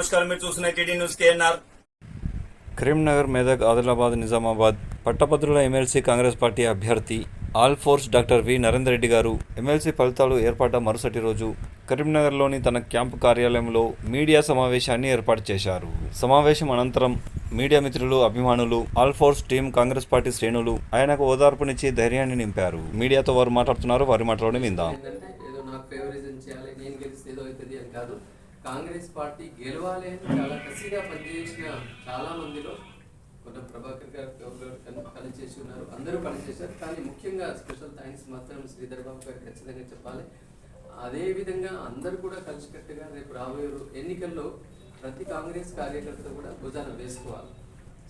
నమస్కారం. మీరు చూస్తున్న TD news KNR. Karimnagar Medak Adilabad Nizamabad పట్టభద్రుల ఎమ్మెల్సీ కాంగ్రెస్ పార్టీ అభ్యర్థి Alphores doctor V Narender Reddy గారు ఎమ్మెల్సీ ఫలితాలు ఏర్పడ్డ మరుసటి రోజు కరీంనగర్లోని తన క్యాంపు కార్యాలయంలో మీడియా సమావేశాన్ని ఏర్పాటు చేశారు. సమావేశం అనంతరం మీడియా మిత్రులు అభిమానులు Alphores team Congress party శ్రేణులు ఆయనకు ఓదార్పునిచ్చి ధైర్యాన్ని నింపారు. మీడియాతో వారు మాట్లాడుతున్నారు. వారి మాటలోనే విందాం. కాంగ్రెస్ పార్టీ గెలవాలి అని చాలా కసిగా పనిచేసిన చాలా మందిలో కొంత ప్రభాకర్ గారు పనిచేసి ఉన్నారు. అందరూ పనిచేశారు. కానీ ముఖ్యంగా స్పెషల్ థ్యాంక్స్ మాత్రం శ్రీధర్ బాబు గారు ఖచ్చితంగా చెప్పాలి. అదేవిధంగా అందరూ కూడా కలిసికట్టుగా రేపు రాబోయే ఎన్నికల్లో ప్రతి కాంగ్రెస్ కార్యకర్త కూడా భుజాన వేసుకోవాలి.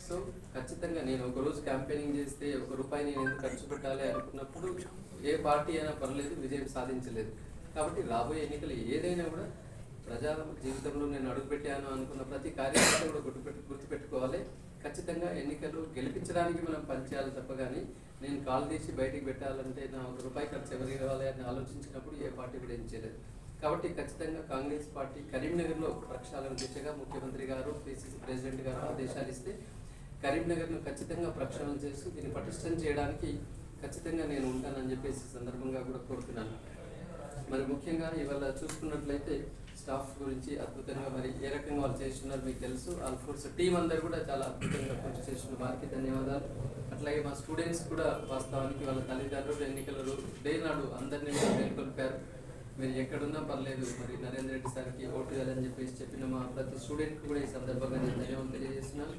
సో ఖచ్చితంగా నేను ఒక రోజు క్యాంపెయినింగ్ చేస్తే ఒక రూపాయి నేను ఎందుకు ఖర్చు పెట్టాలి అనుకున్నప్పుడు ఏ పార్టీ అయినా పర్లేదు విజయం సాధించలేదు. కాబట్టి రాబోయే ఎన్నికలు ఏదైనా కూడా ప్రజా జీవితంలో నేను అడుగుపెట్టాను అనుకున్న ప్రతి కార్యకర్త కూడా గుర్తుపెట్టు గుర్తుపెట్టుకోవాలి. ఖచ్చితంగా ఎన్నికలు గెలిపించడానికి మనం పనిచేయాలి తప్ప కానీ నేను కాలు తీసి బయటికి పెట్టాలంటే నా ఒక రూపాయి ఖర్చు ఎవరికి ఇవ్వాలి అని ఆలోచించినప్పుడు ఏ పార్టీ కూడా ఏం చేయలేదు. కాబట్టి ఖచ్చితంగా కాంగ్రెస్ పార్టీ కరీంనగర్లో ప్రక్షాళన దిశగా ముఖ్యమంత్రి గారు పిసిసి ప్రెసిడెంట్ గారు ఆదేశాలు ఇస్తే కరీంనగర్ను ఖచ్చితంగా ప్రక్షాళన చేసి దీన్ని పటిష్టం చేయడానికి ఖచ్చితంగా నేను ఉంటానని చెప్పేసి సందర్భంగా కూడా కోరుతున్నాను. మరి ముఖ్యంగా ఇవాళ చూసుకున్నట్లయితే స్టాఫ్ గురించి అద్భుతంగా మరి ఏ రకంగా వాళ్ళు చేస్తున్నారు మీకు తెలుసు. ఆల్ఫోర్స్ టీం అందరు కూడా చాలా అద్భుతంగా కృషి చేస్తున్నారు. వారికి ధన్యవాదాలు. అట్లాగే మా స్టూడెంట్స్ కూడా వాస్తవానికి వాళ్ళ తల్లిదండ్రులు ఎన్నికలు డే నాడు అందరినీ నెలకొల్పారు మీరు ఎక్కడున్నా పర్లేదు మరి నరేంద్ర రెడ్డి సార్కి ఓటు వేయాలని చెప్పేసి చెప్పిన మా ప్రతి స్టూడెంట్ కూడా ఈ సందర్భంగా నేను ధన్యవాదాలు తెలియజేస్తున్నాను.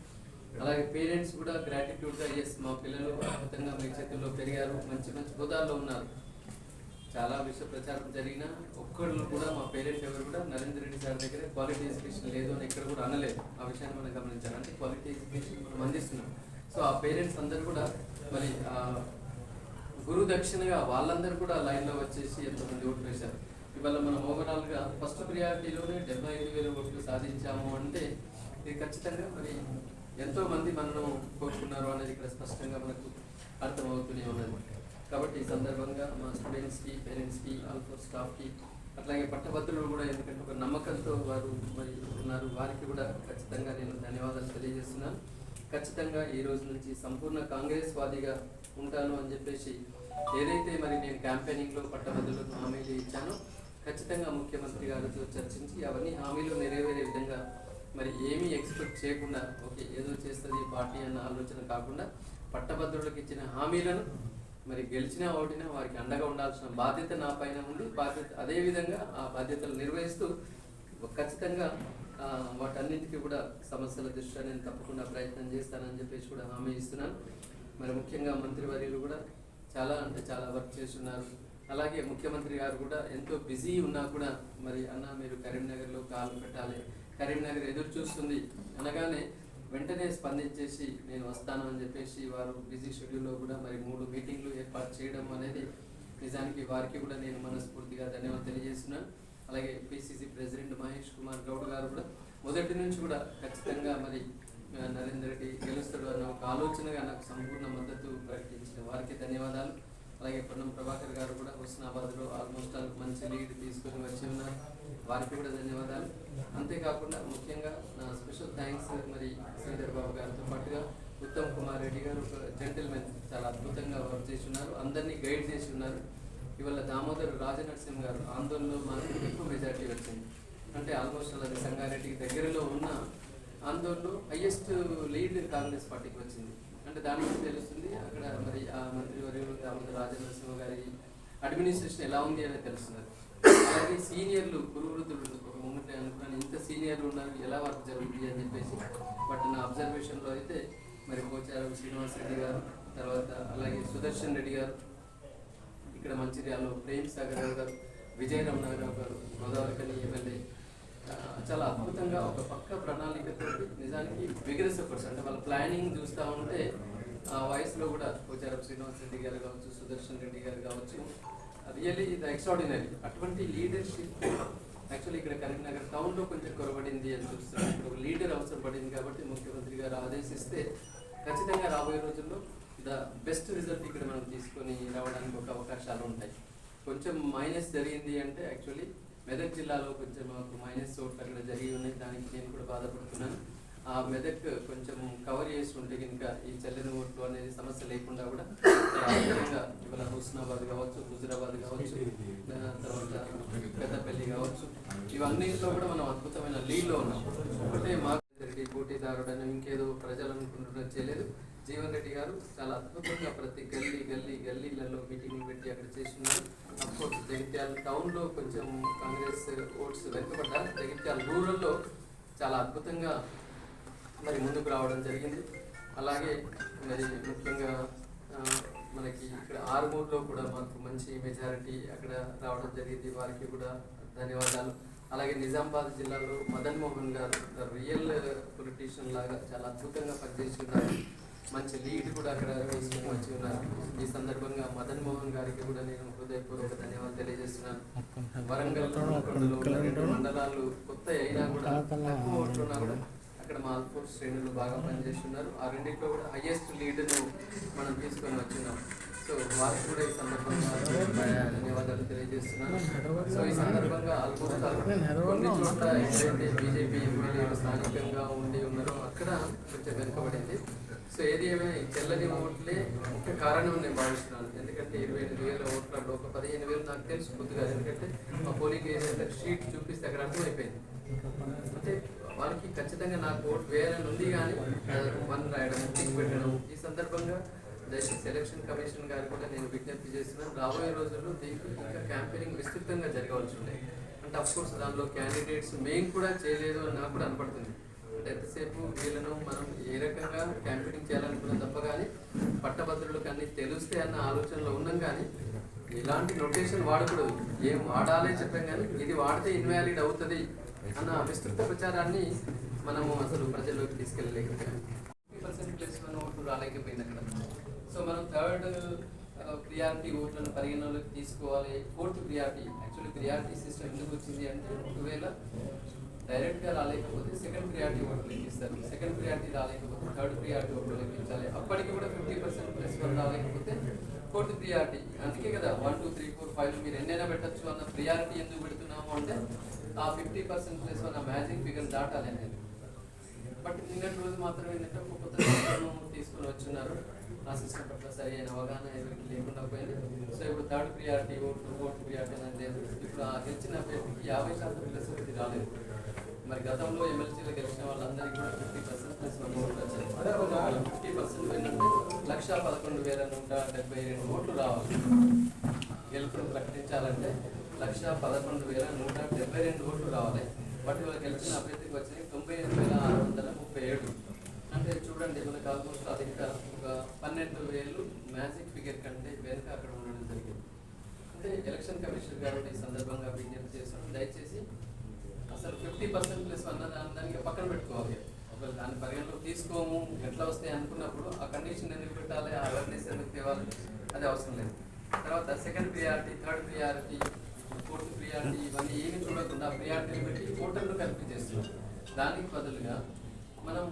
అలాగే పేరెంట్స్ కూడా గ్రాటిట్యూడ్గా ఎస్ మా పిల్లలు అద్భుతంగా మీ చేతుల్లో పెరిగారు. మంచి మంచి హోదాల్లో ఉన్నారు. చాలా విషయ ప్రచారం జరిగినా ఒక్కళ్ళు కూడా మా పేరెంట్స్ ఎవరు కూడా నరేంద్ర రెడ్డి సార్ దగ్గర క్వాలిటీ ఎడ్యుకేషన్ లేదు అని ఎక్కడ కూడా అనలేదు. ఆ విషయాన్ని మనం గమనించాలి. అంటే క్వాలిటీ ఎడ్యుకేషన్ మనం అందిస్తున్నాం. సో ఆ పేరెంట్స్ అందరు కూడా మరి గురు దక్షిణగా వాళ్ళందరూ కూడా లైన్లో వచ్చేసి ఎంతమంది ఓట్లు వేశారు. ఇవాళ మనం ఓవరాల్గా ఫస్ట్ ప్రియారిటీలోనే డెబ్బై ఐదు వేల ఓట్లు సాధించాము అంటే ఇది ఖచ్చితంగా మరి ఎంతో మంది మనను కోరుకున్నారు అనేది ఇక్కడ స్పష్టంగా మనకు అర్థమవుతూనే ఉన్నది. కాబట్టి ఈ సందర్భంగా మా స్టూడెంట్స్కి పేరెంట్స్కి ఆల్ఫో స్టాఫ్కి అట్లాగే పట్టభద్రులు కూడా ఎందుకంటే ఒక నమ్మకంతో వారు మరి ఉన్నారు. వారికి కూడా ఖచ్చితంగా నేను ధన్యవాదాలు తెలియజేస్తున్నాను. ఖచ్చితంగా ఈ రోజు నుంచి సంపూర్ణ కాంగ్రెస్ వాదిగా ఉంటాను అని చెప్పేసి ఏదైతే మరి నేను క్యాంపెయినింగ్లో పట్టభద్రులకు హామీలు ఇచ్చానో ఖచ్చితంగా ముఖ్యమంత్రి గారితో చర్చించి అవన్నీ హామీలు నెరవేరే విధంగా మరి ఏమీ ఎక్స్పెక్ట్ చేయకుండా ఓకే ఏదో చేస్తుంది పార్టీ అన్న ఆలోచన కాకుండా పట్టభద్రులకు ఇచ్చిన హామీలను మరి గెలిచినా ఓటినా వారికి అండగా ఉండాల్సిన బాధ్యత నా పైన ఉండి బాధ్యత అదే విధంగా ఆ బాధ్యతలు నిర్వహిస్తూ ఖచ్చితంగా వాటన్నింటికీ కూడా సమస్యల దృష్ట్యా నేను తప్పకుండా ప్రయత్నం చేస్తానని చెప్పేసి కూడా హామీ ఇస్తున్నాను. మరి ముఖ్యంగా మంత్రివర్యులు కూడా చాలా అంటే చాలా వర్క్ చేస్తున్నారు. అలాగే ముఖ్యమంత్రి గారు కూడా ఎంతో బిజీ ఉన్నా కూడా మరి అన్న మీరు కరీంనగర్లో కాలు పెట్టాలి కరీంనగర్ ఎదురు చూస్తుంది అనగానే వెంటనే స్పందించేసి నేను వస్తాను అని చెప్పేసి వారు బిజీ షెడ్యూల్లో కూడా మరి మూడు మీటింగ్లు ఏర్పాటు చేయడం అనేది నిజానికి వారికి కూడా నేను మనస్ఫూర్తిగా ధన్యవాదాలు తెలియజేస్తున్నాను. అలాగే పిసిసి ప్రెసిడెంట్ మహేష్ కుమార్ గౌడ్ గారు కూడా మొదటి నుంచి కూడా ఖచ్చితంగా మరి నరేందర్ రెడ్డి గెలుస్తాడు అన్న ఒక ఆలోచనగా నాకు సంపూర్ణ మద్దతు ప్రకటించిన వారికి ధన్యవాదాలు. అలాగే పొన్నం ప్రభాకర్ గారు కూడా హుస్నాబాద్లో ఆల్మోస్ట్ ఆల్ మంచి లీడ్ తీసుకొని వచ్చి ఉన్నారు. వారికి కూడా ధన్యవాదాలు. అంతేకాకుండా ముఖ్యంగా నా స్పెషల్ థ్యాంక్స్ మరి శ్రీధర్ బాబు గారితో పాటుగా ఉత్తమ్ కుమార్ రెడ్డి గారు ఒక జెంటిల్మెన్ చాలా అద్భుతంగా వర్క్ చేసి ఉన్నారు. అందరినీ గైడ్ చేసి ఉన్నారు. ఇవాళ దామోదర్ రాజనరసింహ గారు ఆందోళనలో మాకు ఎక్కువ మెజార్టీ వచ్చింది. అంటే ఆల్మోస్ట్ అలాగే సంగారెడ్డికి దగ్గరలో ఉన్న ఆందోళనలో హయ్యెస్ట్ లీడ్ కాంగ్రెస్ పార్టీకి వచ్చింది. అంటే దాని నుంచి తెలుస్తుంది. అక్కడ ఉంది రాజేంద్ర సింహ గారి అడ్మినిస్ట్రేషన్ ఎలా ఉంది అనేది తెలుస్తున్నారు అలాగే సీనియర్లు గురువృద్ధులు ఒక మూమెంట్ అనుకున్నాను. ఇంత సీనియర్లు ఉన్నారు ఎలా వర్క్ జరుగుతుంది అని చెప్పేసి బట్ నా అబ్జర్వేషన్లో అయితే మరి పోచారం శ్రీనివాస్ రెడ్డి గారు తర్వాత అలాగే సుదర్శన్ రెడ్డి గారు ఇక్కడ మంచిర్యాలలో ప్రేమ్ సాగర్ రావు గారు విజయ రమణారావు గారు గోదావరికని ఎమ్మెల్యే. చాలా అద్భుతంగా ఒక పక్క ప్రణాళికతో నిజానికి విగ్రెస్ ఎఫర్ట్స్ అంటే వాళ్ళ ప్లానింగ్ చూస్తూ ఉంటే వయసులో కూడా పోచారం శ్రీనివాస్ రెడ్డి గారు కావచ్చు సుదర్శన్ రెడ్డి గారు కావచ్చు రియల్లీ ఇది ఎక్స్ట్రాడినరీ అటువంటి లీడర్షిప్ యాక్చువల్లీ ఇక్కడ కరీంనగర్ టౌన్లో కొంచెం కొరబడింది అని చూస్తున్నాం ఇక్కడ ఒక లీడర్ అవసరం పడింది కాబట్టి ముఖ్యమంత్రి గారు ఆదేశిస్తే ఖచ్చితంగా రాబోయే రోజుల్లో ద బెస్ట్ రిజల్ట్ ఇక్కడ మనం తీసుకొని రావడానికి ఒక అవకాశాలు ఉంటాయి. కొంచెం మైనస్ జరిగింది అంటే యాక్చువల్లీ మెదక్ జిల్లాలో కొంచెం మాకు మైనస్ చోట్ల అక్కడ జరిగి ఉన్నాయి. దానికి నేను కూడా బాధపడుతున్నాను. ఆ మెదక్ కొంచెం కవర్ చేసి ఉంటే కనుక ఈ చెల్లని ఓట్లు అనేది సమస్య లేకుండా కూడా ఇవాళ హుస్నాబాద్ కావచ్చు హుజురాబాద్ కావచ్చు తర్వాత పెద్దపల్లి కావచ్చు ఇవన్నింటిలో కూడా మనం అద్భుతమైన లీడ్లో ఉన్నాం. ఒకటే మా రెడ్డి అని ఇంకేదో ప్రజలు అనుకుంటున్న చేయలేదు. జీవన్ రెడ్డి గారు చాలా అద్భుతంగా ప్రతి గల్లీ గల్లీ గల్లీలలో మీటింగ్ పెట్టి అక్కడ చేస్తున్నారు. అఫ్కోర్స్ జగిత్యాల టౌన్లో కొంచెం కాంగ్రెస్ ఓట్స్ వెనుకబడ్డారు. జగిత్యాల రూరల్లో చాలా అద్భుతంగా మరి ముందుకు రావడం జరిగింది. అలాగే మరి ముఖ్యంగా మనకి ఇక్కడ ఆరుమూరులో కూడా మాకు మంచి మెజారిటీ అక్కడ రావడం జరిగింది. వారికి కూడా ధన్యవాదాలు. అలాగే నిజామాబాద్ జిల్లాలో మదన్ మోహన్ గారు రియల్ పొలిటీషియన్ లాగా చాలా అద్భుతంగా పనిచేసి ఉన్నారు మంచి లీడ్ కూడా అక్కడ తీసుకుని వచ్చి ఉన్నారు. ఈ సందర్భంగా మదన్ మోహన్ గారికి కూడా నేను హృదయపూర్వక ధన్యవాదాలు తెలియజేస్తున్నాను. వరంగల్ మండలాలు కొత్త అయినా కూడా తక్కువ ఓట్లు ఉన్నా కూడా అక్కడ మా శ్రేణులు బాగా పనిచేస్తున్నారు. ఆ రెండింటిలో కూడా హైయెస్ట్ లీడ్ను మనం తీసుకొని వచ్చినాం. సో వారికి కూడా ఈ సందర్భంగా ధన్యవాదాలు తెలియజేస్తున్నాను. సో ఈ సందర్భంగా ఆల్మోస్ట్ కొన్ని చోట్ల ఎక్కడైతే బీజేపీ ఎమ్మెల్యేలు స్థానికంగా ఉండి ఉన్నారో అక్కడ కొంచెం వెనుకబడింది. సో ఏది ఏమైనా ఈ తెల్లని ఓట్లే ఒక కారణం నేను భావిస్తున్నాను. ఎందుకంటే ఇరవై ఎనిమిది వేల ఓట్లలో ఒక పదిహేను వేలు నాకు తెలుసు కొద్దిగా. ఎందుకంటే మా పోలింగ్ ఏజెంట్ షీట్ చూపిస్తే అక్కడ అర్థమైపోయింది. అంటే వాళ్ళకి ఖచ్చితంగా నాకు ఓటు వేయాలని ఉంది కానీ వన్ రాయడం టిక్ పెట్టడం. ఈ సందర్భంగా దయచేసి ఎలక్షన్ కమిషన్ గారు కూడా నేను విజ్ఞప్తి చేస్తున్నాను. రాబోయే రోజుల్లో దీనికి ఇంకా క్యాంపెయినింగ్ విస్తృతంగా జరగవలసి ఉన్నాయి అంటే అఫ్కోర్స్ దానిలో క్యాండిడేట్స్ మేము కూడా చేయలేదు అని నాకు కూడా అనపడుతుంది. అంటే ఎంతసేపు వీళ్ళను మనం ఏ రకంగా క్యాంపెయినింగ్ చేయాలనుకున్నాం తప్ప కానీ పట్టభద్రులకు అన్ని తెలుస్తే అన్న ఆలోచనలో ఉన్నాం కానీ ఇలాంటి నొటేషన్ వాడకూడదు. ఏం వాడాలి చెప్పాం కానీ ఇది వాడితే ఇన్వాలిడ్ అవుతుంది. అన్న విస్తృత ప్రచారాన్ని మనము అసలు ప్రజల్లోకి తీసుకెళ్ళలేకపోయాం. పర్సెంట్ ప్లస్ వన్ ఓట్లు రాలేకపోయింది అక్కడ. సో మనం థర్డ్ ప్రియారిటీ ఓట్లను పరిగణలోకి తీసుకోవాలి. Fourth priority actually priority system ఎందుకు వచ్చింది అంటే ఒకవేళ డైరెక్ట్గా రాలేకపోతే సెకండ్ ప్రియారిటీ ఓట్లు లెక్కిస్తారు. సెకండ్ ప్రియారిటీ రాలేకపోతే థర్డ్ ప్రియారిటీ ఓట్లు లెక్కించాలి. అప్పటికి కూడా ఫిఫ్టీ పర్సెంట్ ప్లస్ వన్ రాలేకపోతే ఫోర్త్ ప్రియారిటీ. అందుకే కదా one two three four five మీరు ఎన్నైనా పెట్టచ్చు అన్న ప్రియారిటీ ఎందుకు పెడుతున్నాము అంటే ఆ ఫిఫ్టీ పర్సెంట్ ప్లస్ అన్న మ్యాజిక్ ఫిగర్ దాటాలి అనేది. బట్ నిన్నటి రోజు మాత్రం ఏంటంటే ఒక కొత్త తీసుకొని వచ్చున్నారు ఆ సిస్టమ్ పట్ల సరి అయిన అవగాహన ఎవరికి లేకుండా పోయింది. సో ఇప్పుడు third priority vote vote priority అనేది లేదు. ఇప్పుడు ఆ గెలిచిన అభ్యర్థికి యాభై శాతం ప్లస్ ఒకటి రాలేదు. మరి గతంలో ఎమ్మెల్సీలు గెలిచిన వాళ్ళందరికీ కూడా ఫిఫ్టీ పర్సెంట్ ప్లస్ వన్ ఓట్లు వచ్చాయి ఫిఫ్టీ పర్సెంట్ ఏంటంటే లక్ష పదకొండు వేల నూట డెబ్బై రెండు ఓట్లు రావాలి. గెలుపును ప్రకటించాలంటే లక్ష పదకొండు వేల నూట డెబ్బై రెండు ఓట్లు రావాలి. వాటి వల్ల గెలిచిన అభ్యర్థికి వచ్చినాయి తొంభై ఎనిమిది వేల ఆరు వందల ముప్పై ఏడు. అంటే చూడండి మనకు ఆల్మోస్ట్ అది ఇంకా ఒక పన్నెండు వేలు మ్యాజిక్ ఫిగర్ కంటే వెనుక అక్కడ ఉండడం జరిగింది. అంటే ఎలక్షన్ కమిషనర్ గారు ఈ సందర్భంగా విజ్ఞప్తి చేస్తున్నాం దయచేసి అసలు ఫిఫ్టీ పర్సెంట్ ప్లస్ అన్న దానికి పక్కన పెట్టుకోవాలి. ఒకవేళ దాని పరిగణలోకి తీసుకోము ఎట్లా వస్తాయి అనుకున్నప్పుడు ఆ కండిషన్ ఎందుకు పెట్టాలి ఆ అవేర్నెస్ ఎందుకు తేవాలి అది అవసరం లేదు. తర్వాత second priority third priority fourth priority ఇవన్నీ ఏమి చూడకుండా ప్రియారిటీని పెట్టి ఓటర్లు కల్పి చేస్తున్నాం దానికి బదులుగా మనం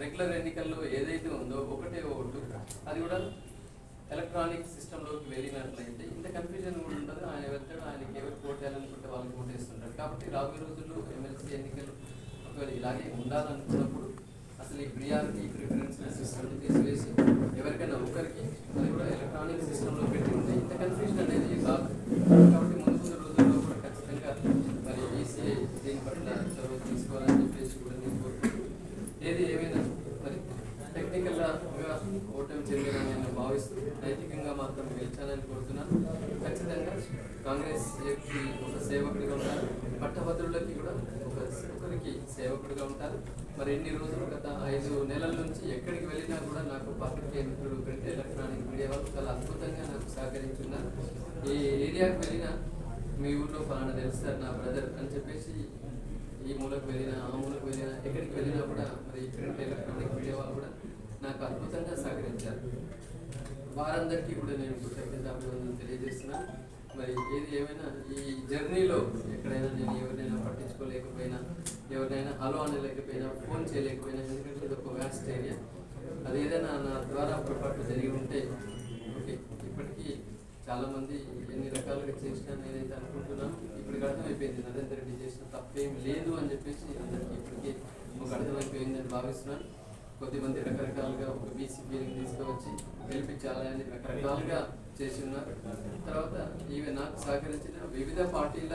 రెగ్యులర్ ఎన్నికల్లో ఏదైతే ఉందో ఒకటే ఓటు అది కూడా ఎలక్ట్రానిక్ సిస్టంలోకి వెళ్ళినట్లయితే ఇంత కన్ఫ్యూజన్ కూడా ఉండదు. ఆయన వెళ్తాడు ఆయనకి ఎవరు ఓట్ వేయాలనుకుంటే వాళ్ళకి ఓటేస్తుంటారు కాబట్టి రాబోయే రోజుల్లో ఎమ్మెల్సీ ఎన్నికలు ఒకవేళ ఇలాగే ఉండాలనుకున్నప్పుడు అసలు ఈ ప్రియారిటీ ప్రిఫరెన్స్ సిస్టమ్ తీసివేసి ఎవరికైనా ఒకరికి అది కూడా ఎలక్ట్రానిక్ సిస్టంలో పెట్టి ఉంటే ఇంత కన్ఫ్యూజన్ అనేది కాదు. కాబట్టి ముందు ముందు రోజుల్లో కూడా ఖచ్చితంగా మరి ఈసీఐ దీని పట్ల చొరవ తీసుకోవాలని చెప్పేసి కూడా నేను కోరుకుంటున్నాను ఏది ఏమైనా మరి టెక్నికల్గా ఓటమి చెందిన నేను భావిస్తూ నైతికంగా మాత్రం గెలిచానని కోరుతున్నాను ఖచ్చితంగా కాంగ్రెస్కి ఒక సేవకుడిగా ఉంటారు పట్టభద్రులకి కూడా ఒక ఒకరికి సేవకుడిగా ఉంటారు. మరి ఎన్ని రోజులు గత ఐదు నెలల నుంచి ఎక్కడికి వెళ్ళినా కూడా నాకు పత్రికే మిత్రులు ప్రింట్ ఎలక్ట్రానిక్ మీడియా వాళ్ళు చాలా అద్భుతంగా నాకు సహకరించున్నారు. ఏ ఏరియాకి వెళ్ళినా మీ ఊళ్ళో ఫలానా తెలుస్తారు నా బ్రదర్ అని చెప్పేసి ఈ మూలకు వెళ్ళినా ఆ మూలకు వెళ్ళినా ఎక్కడికి వెళ్ళినా కూడా మరి ప్రింట్ ఎలక్ట్రానిక్ మీడియా వాళ్ళు కూడా నాకు అద్భుతంగా సహకరించారు. వారందరికీ కూడా నేను కృతజ్ఞత అభినందనలు తెలియజేస్తున్నాను. మరి ఏది ఏమైనా ఈ జర్నీలో ఎక్కడైనా నేను ఎవరినైనా పట్టించుకోలేకపోయినా ఎవరినైనా హలో అనలేకపోయినా ఫోన్ చేయలేకపోయినా ఎందుకంటే ఇది ఒక వ్యాస్ట్ ఏరియా అది ఏదైనా నా ద్వారా పొరపాటు జరిగి ఉంటే ఓకే ఇప్పటికీ చాలామంది ఎన్ని రకాలుగా చేసినా నేనైతే అనుకుంటున్నాను. ఇప్పటికి అర్థమైపోయింది నరేంద్ర రెడ్డి చేసిన తప్పేం లేదు అని చెప్పేసి అందరికీ ఇప్పటికీ ఒక అర్థమైపోయిందని భావిస్తున్నాను. కొద్దిమంది రకరకాలుగా ఒక బీసీ ఫీలింగ్ తీసుకువచ్చి గెలిపించాలని రకరకాలుగా చేసి ఉన్నారు తర్వాత ఈమె నాకు సహకరించిన వివిధ పార్టీల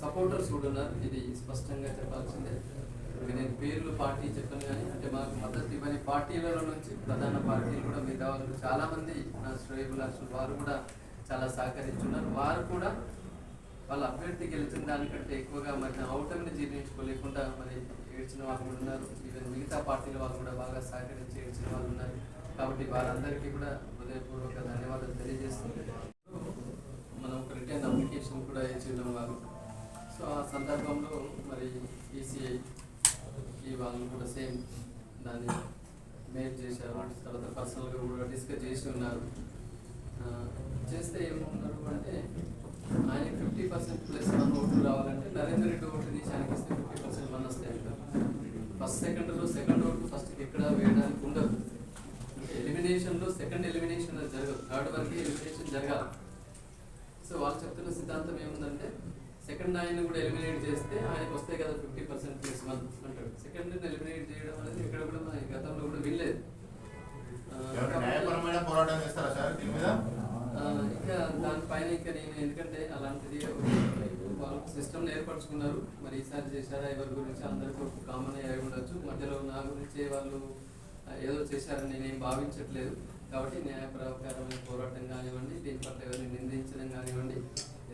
సపోర్టర్స్ కూడా ఉన్నారు. ఇది స్పష్టంగా చెప్పాల్సిందే. నేను పేర్లు పార్టీ చెప్పను కానీ అంటే మాకు మద్దతు ఇవ్వని పార్టీలలో నుంచి ప్రధాన పార్టీలు కూడా మిగతా వాళ్ళు చాలామంది నా శ్రేయబులాసులు వారు కూడా చాలా సహకరించున్నారు వారు కూడా వాళ్ళ అభ్యర్థి గెలిచిన దానికంటే ఎక్కువగా మరి నా జీర్ణించుకోలేకుండా మరి ఏడ్చిన వాళ్ళు కూడా ఉన్నారు. ఈవెన్ మిగతా పార్టీల వాళ్ళు కూడా బాగా సహకరించి ఏడ్చిన వాళ్ళు ఉన్నారు. కాబట్టి వారందరికీ కూడా హృదయపూర్వక ధన్యవాదాలు తెలియజేస్తూ మనం ఒక రిటర్న్ అప్లికేషన్ కూడా చేయడం వారు. సో ఆ సందర్భంలో మరి ఈసీఐ ఈ వాళ్ళు కూడా సేమ్ దాన్ని మేల్ చేశారు. తర్వాత పర్సనల్గా కూడా డిస్కస్ చేసి ఉన్నారు. చేస్తే ఏమన్నారు అంటే ఆయన ఫిఫ్టీ పర్సెంట్ ప్లస్ వన్ ఓట్లు రావాలంటే నరేంద్ర రెడ్డి ఓట్లు తీసి ఆయనకి ఇస్తే ఫిఫ్టీ పర్సెంట్ వన్ వస్తాయి ఫస్ట్ సెకండ్లో సెకండ్ ఓట్లు ఫస్ట్ ఎక్కడ వేయడానికి ఉండదు. అంటే ఎలిమినేషన్లో సెకండ్ ఎలిమినేషన్ జరగదు. థర్డ్ వరకు ఎలిమినేషన్ జరగాలి. సో వాళ్ళు చెప్తున్న సిద్ధాంతం ఏముందంటే సెకండ్ ఆయన కూడా ఎలిమినేట్ చేస్తే ఆయనకు వస్తాయి కదా ఫిఫ్టీ పర్సెంట్ ప్లస్ వన్ అంటాడు. సెకండ్ ఎలిమినేట్ చేయడం అనేది ఎక్కడ కూడా మన గతంలో కూడా వినలేదు. ఇంకా దానిపైన ఇంకా నేను ఎందుకంటే అలాంటిది వాళ్ళు సిస్టమ్ ఏర్పరచుకున్నారు. మరి ఈసారి చేశారా? ఎవరి గురించి అందరికీ కామన్ అయి ఉండొచ్చు మధ్యలో నా గురించి వాళ్ళు ఏదో చేశారని నేనేం భావించట్లేదు. కాబట్టి న్యాయప్రకారమైన పోరాటం కానివ్వండి దీని పట్ల ఎవరిని నిందించడం కానివ్వండి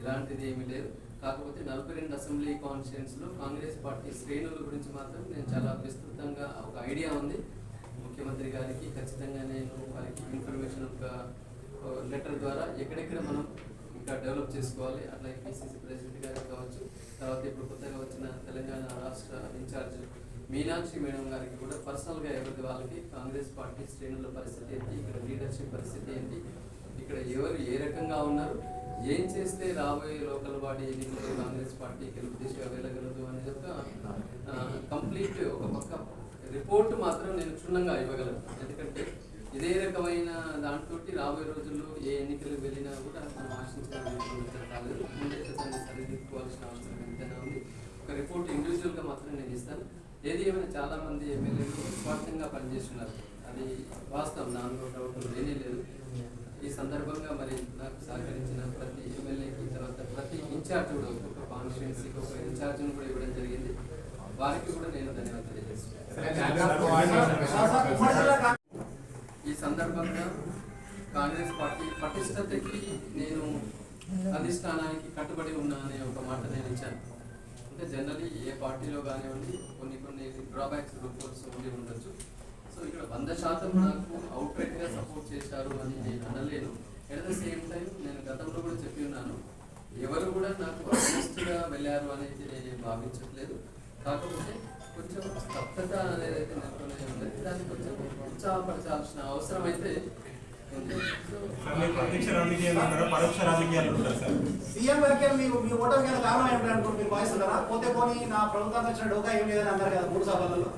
ఎలాంటిది ఏమీ లేదు. కాకపోతే నలభై రెండు అసెంబ్లీ కాన్స్టిట్యూన్స్లో కాంగ్రెస్ పార్టీ శ్రేణుల గురించి మాత్రం నేను చాలా విస్తృతంగా ఒక ఐడియా ఉంది. ముఖ్యమంత్రి గారికి ఖచ్చితంగా నేను వారికి ఇన్ఫర్మేషన్ ఒక లెటర్ ద్వారా ఎక్కడెక్కడ మనం ఇంకా డెవలప్ చేసుకోవాలి. అట్లాగే పిసిసి ప్రెసిడెంట్ గారికి కావచ్చు తర్వాత ఇప్పుడు కొత్తగా వచ్చిన తెలంగాణ రాష్ట్ర ఇన్ఛార్జ్ మీనాక్షి మేడం గారికి కూడా పర్సనల్గా ఎవరి వాళ్ళకి కాంగ్రెస్ పార్టీ శ్రేణుల పరిస్థితి ఏంటి? ఇక్కడ లీడర్షిప్ పరిస్థితి ఏంటి? ఇక్కడ ఎవరు ఏ రకంగా ఉన్నారు? ఏం చేస్తే రాబోయే లోకల్ బాడీ ఎన్నికల్లో కాంగ్రెస్ పార్టీ ఉద్దేశం వెళ్ళగలదు అనేది ఒక కంప్లీట్ ఒక పక్క రిపోర్ట్ మాత్రం నేను క్షుణ్ణంగా ఇవ్వగలను. ఎందుకంటే ఇదే రకమైన దాంతో రాబోయే రోజుల్లో ఏ ఎన్నికలకు వెళ్ళినా కూడా మనం ఆశించిన రాలేదు ముందే దాన్ని సరిదిద్దుకోవాల్సిన అవసరం ఎంతైనా ఉంది. ఒక రిపోర్ట్ ఇండివిజువల్గా మాత్రం నేను ఇస్తాను. ఏది ఏమైనా చాలా మంది ఎమ్మెల్యేలు స్వార్థంగా పనిచేస్తున్నారు. అది వాస్తవం. దానిలో డౌట్ లేనే లేదు. ఈ సందర్భంగా మరి నాకు సహకరించిన ప్రతి ఎమ్మెల్యేకి తర్వాత ప్రతి ఇన్ఛార్జ్ కూడా ఒక్కొక్క కాన్స్టిట్యున్సీకి ఒక ఇన్ఛార్జ్ని కూడా ఇవ్వడం జరిగింది. వారికి కూడా నేను ధన్యవాదాలు తెలియజేస్తున్నాను. ఈ సందర్భంగా కాంగ్రెస్ పార్టీ పటిష్టతకి నేను అధిష్టానానికి కట్టుబడి ఉన్నా అనే ఒక మాట నేను ఇచ్చాను. అంటే జనరలీ ఏ పార్టీలో కానివ్వండి కొన్ని కొన్ని డ్రాబ్యాక్స్ రిపోర్ట్స్ ఉండి ఉండొచ్చు. సో ఇక్కడ వంద శాతం నాకు అవుట్గా సపోర్ట్ చేశారు అని నేను అనలేను. అట్ ద సేమ్ టైం నేను గతంలో కూడా చెప్పి ఉన్నాను. ఎవరు కూడా నాకు అగెన్స్ట్గా వెళ్ళారు అనేది నేను భావించట్లేదు. కాకపోతే కొంచెం స్తబ్దత అనేది అయితే నెలకొనే ఉంది. దాన్ని కొంచెం ఉత్సాహపరచాల్సిన అవసరం అయితే సీఎం వ్యాఖ్యలు మీకు మీ ఓటర్ మీద కారణం ఏమిటి అనుకుంటే మీరు భావిస్తున్నారా? పోతే పోనీ నా ప్రభుత్వం వచ్చిన డోకా ఏం లేదని అన్నారు కదా మూడు సభలలో.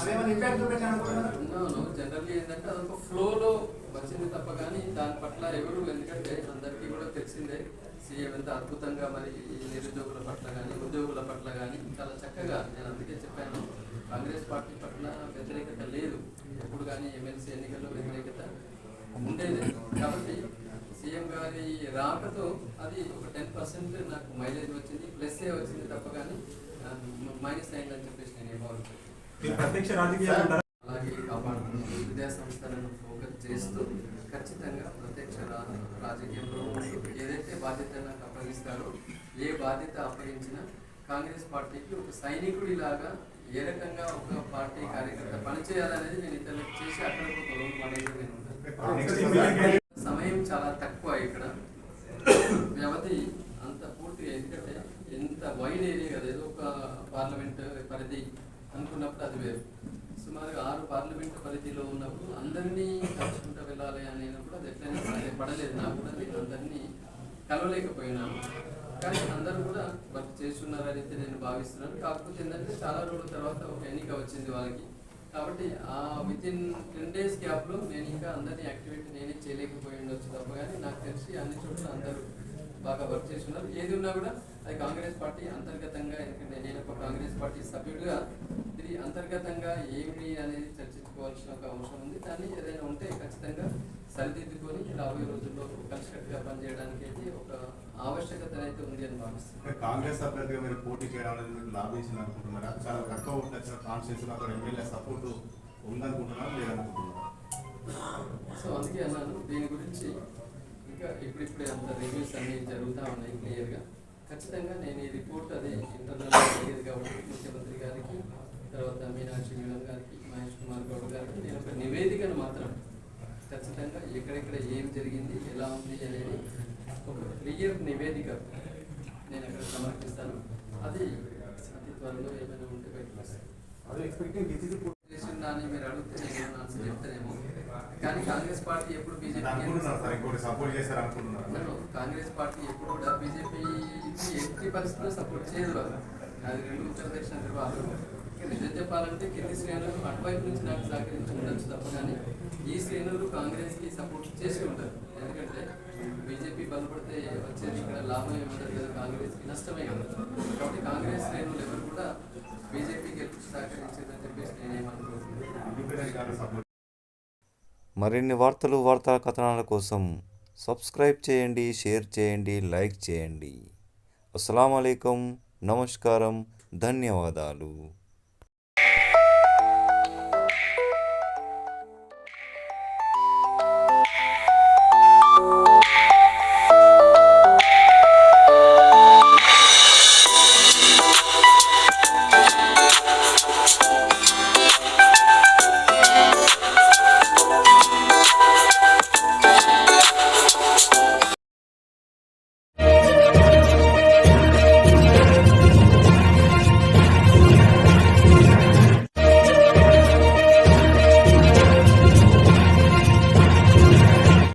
అవేమైనా ఇంపాక్ట్ చూపెట్టాను అనుకుంటున్నారా? ఉన్నాను జనరల్లీ ఏంటంటే అదొక ఫ్లోలో వచ్చింది తప్ప కానీ దాని పట్ల ఎవరు ఎందుకంటే అందరికీ కూడా తెలిసిందే. సీఎం ఎంత అద్భుతంగా మరి ఈ నిరుద్యోగుల పట్ల కానీ ఉద్యోగుల పట్ల కానీ చాలా చక్కగా నేను అందుకే చెప్పాను. కాంగ్రెస్ పార్టీ పట్ల వ్యతిరేకత లేదు. ఎప్పుడు కానీ ఎమ్మెల్సీ ఎన్నికల్లో ఉండేది. కాబట్టి సీఎం గారి రాకతో అది ఒక టెన్ పర్సెంట్ నాకు మైలేజ్ వచ్చింది ప్లస్ ఏ వచ్చింది తప్ప కానీ మైనస్ అయిందని చెప్పేసి నేను ఏమవుతుంది అలాగే కాపాడుకుంటూ విద్యా సంస్థలను ఫోకస్ చేస్తూ ఖచ్చితంగా ప్రత్యక్ష రాజకీయంలో ఏదైతే బాధ్యత నాకు అప్పగిస్తారో ఏ బాధ్యత అప్పగించినా కాంగ్రెస్ పార్టీకి ఒక సైనికుడిలాగా ఏ రకంగా ఒక పార్టీ కార్యకర్త పనిచేయాలనేది నేను ఇతరులకు చేసి అక్కడ ఒక రోల్ మోడల్గా నేను సమయం చాలా తక్కువ ఇక్కడ. వ్యవధి అంత పూర్తిగా ఎందుకంటే ఎంత వైడ్ ఏరియా కదా. ఏదో ఒక పార్లమెంట్ పరిధి అనుకున్నప్పుడు అది వేరు. సుమారు ఆరు పార్లమెంట్ పరిధిలో ఉన్నప్పుడు అందరినీ కలుసుకుంటూ వెళ్ళాలి అనేటప్పుడు అది ఎట్లయినా పడలేదు. నాకు కూడా నేను అందరినీ కలవలేకపోయినాను. కానీ అందరూ కూడా వర్క్ చేస్తున్నారని అయితే నేను భావిస్తున్నాను. కాకపోతే ఏంటంటే చాలా రోజుల తర్వాత ఒక ఎన్నిక వచ్చింది వాళ్ళకి. కాబట్టి ఆ విత్ ఇన్ టెన్ డేస్ గ్యాప్లో నేను ఇంకా అందరినీ యాక్టివేట్ నేనే చేయలేకపోయి ఉండొచ్చు తప్ప కానీ నాకు తెలిసి అన్ని చోట్ల అందరూ బాగా వర్క్ చేస్తున్నారు. ఏది ఉన్నా కూడా అది కాంగ్రెస్ పార్టీ అంతర్గతంగా ఎందుకంటే నేను ఒక కాంగ్రెస్ పార్టీ సభ్యుడిగా ఇది అంతర్గతంగా ఏమి అనేది చర్చించుకోవాల్సిన ఒక అంశం ఉంది. దాన్ని ఏదైనా ఉంటే ఖచ్చితంగా సరిదిద్దుకొని రాబోయే రోజుల్లో కలిసికట్టుగా పనిచేయడానికి అయితే ఒక ఆవశ్యకత అయితే ఉంది అని భావిస్తున్నాను. కాంగ్రెస్ అభ్యర్థిగా మీరు పోటీ చేయడం అనేది లాభించింది అనుకుంటున్నారా? చాలా తక్కువ వచ్చిన కాన్స్టిట్యూషన్ అక్కడ ఎమ్మెల్యే సపోర్ట్ ఉందనుకుంటున్నారా? లేదనుకుంటున్నారా? సో అందుకే అన్నాను దీని గురించి ఇంకా ఇప్పుడిప్పుడే అంత రివ్యూస్ అన్ని జరుగుతూ ఉన్నాయి క్లియర్గా ఖచ్చితంగా నేను ఈ రిపోర్ట్ అది ఇంటర్నల్ జరిగేది కాబట్టి ముఖ్యమంత్రి గారికి తర్వాత మీనాక్షి మేడం గారికి మహేష్ కుమార్ గౌడ్ గారికి నేను ఒక నివేదికను మాత్రం ఖచ్చితంగా ఎక్కడెక్కడ ఏం జరిగింది ఎలా ఉంది అనేది ఒక క్లియర్ నివేదిక నేను అక్కడ సమర్పిస్తాను. అది అతి త్వరలో ఏమైనా ఉంటే బయటకు వస్తాను అని మీరు అడిగితే నేను చెప్తానేమో. కానీ కాంగ్రెస్ పార్టీ ఎప్పుడు బీజేపీ అనుకుంటున్నారు సార్ ఇంకోటి సపోర్ట్ చేశారు అనుకుంటున్నారు నేను కాంగ్రెస్ పార్టీ ఎప్పుడు కూడా ఎట్టి పరిస్థితుల్లో సపోర్ట్ చేయదు అది రెండు ధృవాలు ఇక నిజం చెప్పాలంటే కింది శ్రేణులు అటువైపు నుంచి నాకు సహకరించి ఉండొచ్చు తప్ప కానీ ఈ శ్రేణులు కాంగ్రెస్కి సపోర్ట్ చేసి ఉంటారు ఎందుకంటే బీజేపీ బలపడితే వచ్చేది ఇక్కడ లాభం ఏముండదు కదా కాంగ్రెస్కి నష్టమే కదా. కాబట్టి కాంగ్రెస్ శ్రేణులు ఎవరు కూడా బీజేపీకి ఎప్పుడు సహకరించేదని చెప్పేసి నేనేమనుకుంటున్నాను మరిన్ని వార్తలు వార్తా కథనాల కోసం సబ్స్క్రైబ్ చేయండి షేర్ చేయండి లైక్ చేయండి. అస్సలం నమస్కారం. ధన్యవాదాలు.